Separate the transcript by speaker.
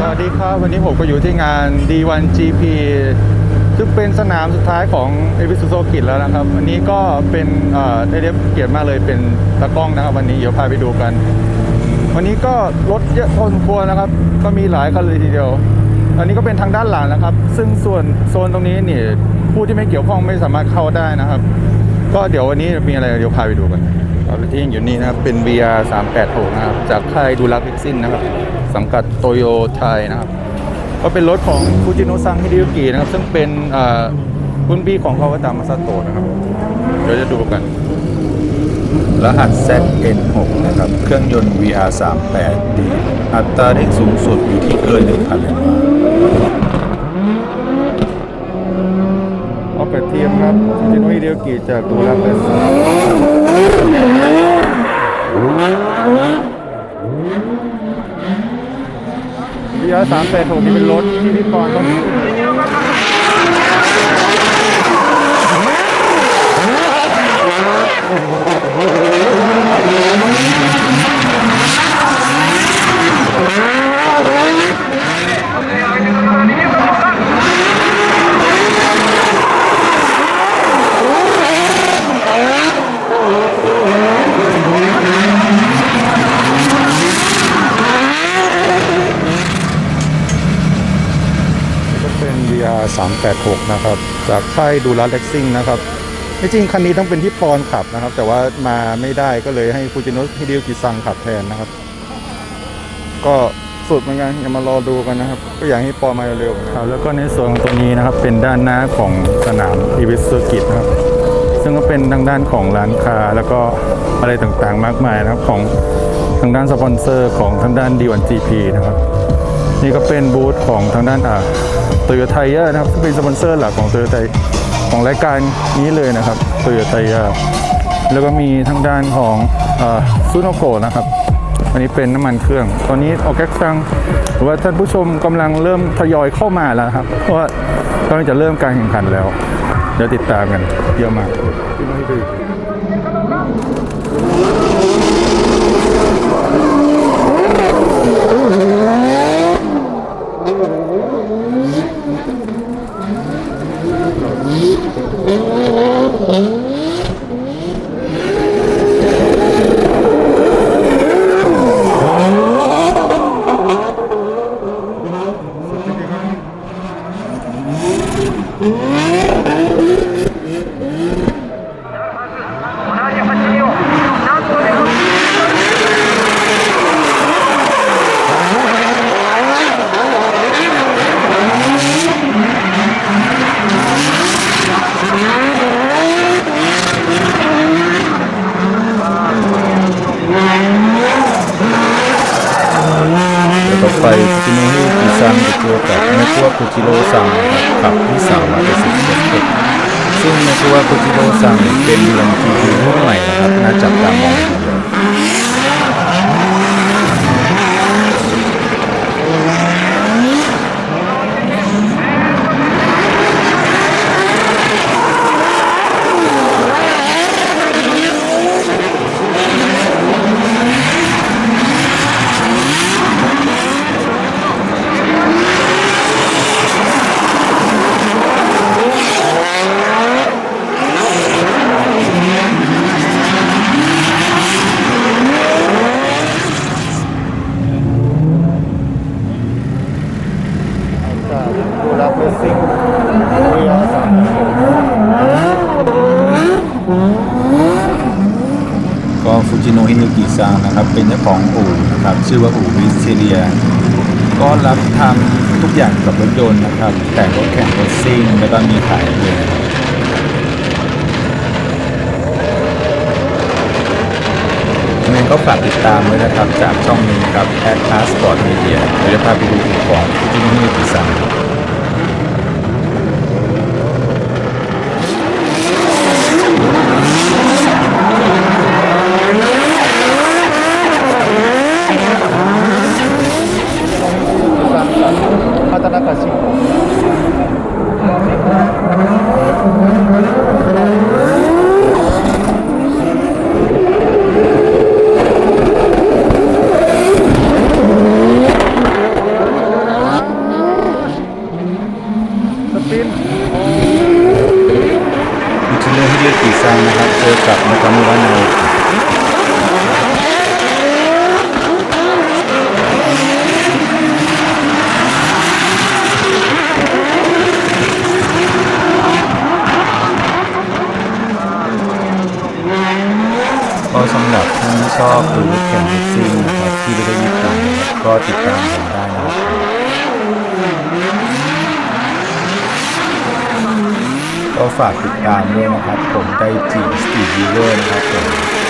Speaker 1: สวัสดีครับ วันนี้ผมก็อยู่ที่งาน D1 GP ซึ่งเป็นสนามสุดท้ายของเอวิสุโซกิจแล้วนะครับวันนี้ก็เป็นเอ่อได้เรับเกียรติมากเลยเป็นตากล้องนะครับ วันนี้เดี๋ยวพาไปดูกัน วันนี้ก็รถเยอะพอสมควรนะครับ ก็มีหลายคันเลยทีเดียว อันนี้ก็เป็นทางด้านหลังนะครับ ซึ่งส่วนโซนตรงนี้นี่ผู้ที่ไม่เกี่ยวข้องไม่สามารถเข้าได้นะครับ ก็เดี๋ยววันนี้มีอะไรเดี๋ยวพาไปดูกันรับที่ยังอยู่นี่นะครับเป็น VR 386นะครับจากค่ายดูรักเล็กซินนะครับสังกัดโตโยไทยนะครับ ก็เป็นรถของฟูจิโนะซังฮิดิยุกินะครับ ซึ่งเป็นอ่ารุ่นพี่ของคาวาตามาซาโตะนะครับ เดี๋ยวจะดูกัน
Speaker 2: รหัส ZN6 นะครับ เครื่องยนต์ VR38D อัตราเร่งสูงสุดอยู่ที่เกิน 1,000แรงม้า
Speaker 1: เอาเปิดเทียมครับฟูจิโนะฮิดิยุกิจากดูรักเล็กซินวิยาสามแปดหกนี่เป็นรถที่พี่ปอนต้อง ก็เป็น VR 386 นะครับ จากค่ายดูรัสเล็กซิ่งนะครับที่จริงคันนี้ต้องเป็นที่ปอนขับนะครับ แต่ว่ามาไม่ได้ก็เลยให้ฟูจิโนะฮิเดิวกิซังขับแทนนะครับ ก็สุดเหมือนกันอย่ามารอดูกันนะครับ ก็อยากให้ปอนมาเร็วๆครับแล้วก็ในส่วนของตัวนี้นะครับเป็นด้านหน้าของสนามอีวิสเซอร์กิตนะครับ ซึ่งก็เป็นทางด้านของร้านค้าแล้วก็อะไรต่างๆมากมายนะครับของทางด้านสปอนเซอร์ของทางด้าน D1GP นะครับ นี่ก็เป็นบูธของทางด้านอ่า โตโยไทยนะครับที่เป็นสปอนเซอร์หลักของโตโยไทยของรายการนี้เลยนะครับโตโยไทยแล้วก็มีทางด้านของซูโนโกนะครับอันนี้เป็นน้ำมันเครื่อง ตอนนี้ออกแก๊กซังหรือว่าท่านผู้ชมกำลังเริ่มทยอยเข้ามาแล้วครับ เพราะว่ากำลังจะเริ่มการแข่งขันแล้ว เดี๋ยวติดตามกันเยอะมาก ไม่ดื้อ
Speaker 2: จังอิจิบอแตะมคุวะคุจิโรซังขับที่สามาร้อยสิบเจ็ดซึ่งเมคุวะคุจิโรซังเป็นรังคีผู้ใหม่นะครับน่าจับตามอง นะครับเป็นเจ้าของอู่นะครับชื่อว่าอู่วิสเทเลียก็รับทำทุกอย่างกับรถยนต์นะครับ แต่งรถแข่งรถซิ่งแล้วก็มีขายเลยนะครับยังไงก็ฝากติดตามด้วยนะครับจากช่องนี้ครับ Ad Passport Media เดี๋ยวจะพาไปดูขอู่ lá para cima. ชอบหรือแข่งเรซซี่นะครับที่ไม่ได้ยึดติดก็ติดตามผมได้นะครับก็ฝากติดตามด้วยนะครับ ผมได้จีสตีดยูเวอร์นะครับผม